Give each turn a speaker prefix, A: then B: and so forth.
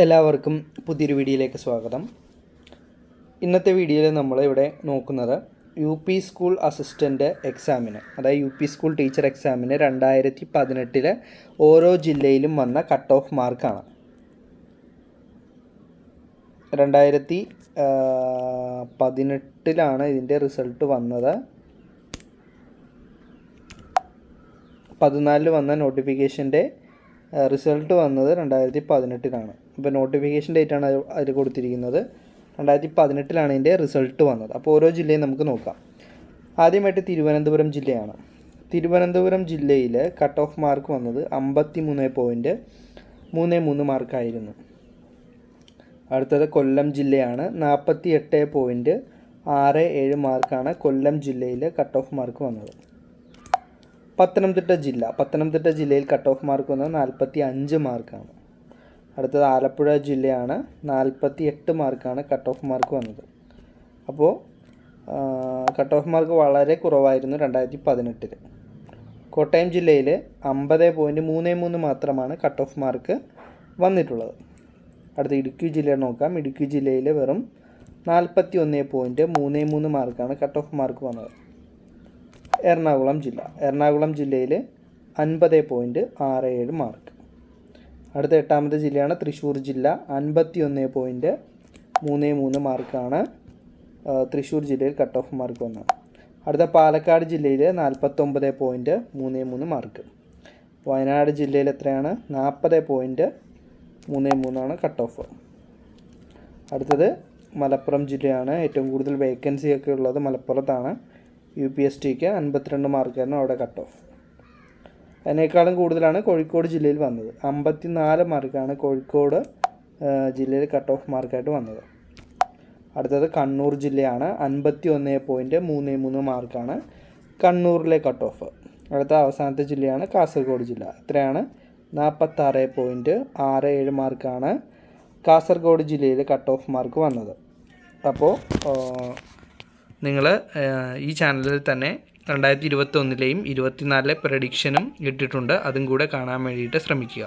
A: എല്ലാവർക്കും പുതിയൊരു വീഡിയോയിലേക്ക് സ്വാഗതം. ഇന്നത്തെ വീഡിയോയിൽ നമ്മൾ ഇവിടെ നോക്കുന്നത് യു പി സ്കൂൾ അസിസ്റ്റന്റ് എക്സാമിന് അതായത് യു പി സ്കൂൾ ടീച്ചർ എക്സാമിന് രണ്ടായിരത്തി പതിനെട്ടിലെ ഓരോ ജില്ലയിലും വന്ന കട്ട് ഓഫ് മാർക്കാണ് രണ്ടായിരത്തി പതിനെട്ടിലാണ് ഇതിന്റെ റിസൾട്ട് വന്നത്. പതിനാലിൽ വന്ന നോട്ടിഫിക്കേഷന്റെ റിസൾട്ട് വന്നത് രണ്ടായിരത്തി പതിനെട്ടിലാണ് ഇപ്പോൾ നോട്ടിഫിക്കേഷൻ ഡേറ്റാണ് അതിൽ കൊടുത്തിരിക്കുന്നത്. രണ്ടായിരത്തി പതിനെട്ടിലാണ് ഇതിന്റെ റിസൾട്ട് വന്നത്. അപ്പോൾ ഓരോ ജില്ലയും നമുക്ക് നോക്കാം. ആദ്യമായിട്ട് തിരുവനന്തപുരം ജില്ലയാണ്. തിരുവനന്തപുരം ജില്ലയിൽ കട്ട് ഓഫ് മാർക്ക് വന്നത് അമ്പത്തി മൂന്ന് പോയിന്റ് മൂന്ന് മൂന്ന് മാർക്കായിരുന്നു അടുത്തത് കൊല്ലം ജില്ലയാണ്. നാൽപ്പത്തി എട്ട് പോയിന്റ് ആറ് ഏഴ് മാർക്കാണ് കൊല്ലം ജില്ലയിൽ കട്ട് ഓഫ് മാർക്ക് വന്നത്. പത്തനംതിട്ട ജില്ല. പത്തനംതിട്ട ജില്ലയിൽ കട്ട് ഓഫ് മാർക്ക് വന്നത് നാൽപ്പത്തി അഞ്ച് മാർക്കാണ് അടുത്തത് ആലപ്പുഴ ജില്ലയാണ്. നാൽപ്പത്തി എട്ട് മാർക്കാണ് കട്ട് ഓഫ് മാർക്ക് വന്നത്. അപ്പോൾ കട്ട് ഓഫ് മാർക്ക് വളരെ കുറവായിരുന്നു രണ്ടായിരത്തി പതിനെട്ടിൽ കോട്ടയം ജില്ലയിൽ അമ്പത് പോയിന്റ് മൂന്ന് മൂന്ന് മാത്രമാണ് കട്ട് ഓഫ് മാർക്ക് വന്നിട്ടുള്ളത്. അടുത്ത ഇടുക്കി ജില്ല നോക്കാം. ഇടുക്കി ജില്ലയിൽ വെറും നാൽപ്പത്തി ഒന്ന് പോയിന്റ് മൂന്ന് മൂന്ന് മാർക്കാണ് കട്ട് ഓഫ് മാർക്ക് വന്നത്. എറണാകുളം ജില്ല. എറണാകുളം ജില്ലയിൽ അൻപത് പോയിന്റ് ആറ് ഏഴ് മാർക്ക് അടുത്ത എട്ടാമത്തെ ജില്ലയാണ് തൃശ്ശൂർ ജില്ല. അൻപത്തി ഒന്ന് പോയിന്റ് മൂന്ന് മൂന്ന് മാർക്കാണ് തൃശ്ശൂർ ജില്ലയിൽ കട്ട് ഓഫ് മാർക്ക് വന്നത്. അടുത്ത പാലക്കാട് ജില്ലയിൽ നാൽപ്പത്തൊമ്പത് പോയിന്റ് മൂന്ന് മൂന്ന് മാർക്ക് വയനാട് ജില്ലയിൽ എത്രയാണ്? നാൽപ്പത് പോയിന്റ് മൂന്ന് മൂന്നാണ് കട്ട് ഓഫ് അടുത്തത് മലപ്പുറം ജില്ലയാണ്. ഏറ്റവും കൂടുതൽ വേക്കൻസി ഒക്കെ ഉള്ളത് മലപ്പുറത്താണ്. യു പി എസ് ടിക്ക് അൻപത്തിരണ്ട് മാർക്കായിരുന്നു അവിടെ കട്ട് ഓഫ് അതിനേക്കാളും കൂടുതലാണ് കോഴിക്കോട് ജില്ലയിൽ വന്നത്. അമ്പത്തി നാല് മാർക്കാണ് കോഴിക്കോട് ജില്ലയിൽ കട്ട് ഓഫ് മാർക്കായിട്ട് വന്നത്. അടുത്തത് കണ്ണൂർ ജില്ലയാണ്. അൻപത്തി ഒന്ന് പോയിന്റ് മൂന്ന് മൂന്ന് മാർക്കാണ് കണ്ണൂരിലെ കട്ട് ഓഫ് അടുത്ത അവസാനത്തെ ജില്ലയാണ് കാസർഗോഡ് ജില്ല. ഇത്രയാണ്. നാൽപ്പത്താറ് പോയിന്റ് ആറ് ഏഴ് മാർക്കാണ് കാസർഗോഡ് ജില്ലയിൽ കട്ട് ഓഫ് മാർക്ക് വന്നത്. അപ്പോൾ നിങ്ങൾ ഈ ചാനലിൽ തന്നെ രണ്ടായിരത്തി ഇരുപത്തൊന്നിലെയും ഇരുപത്തിനാലിലെ പ്രഡിക്ഷനും ഇട്ടിട്ടുണ്ട്. അതും കൂടെ കാണാൻ വേണ്ടിയിട്ട് ശ്രമിക്കുക.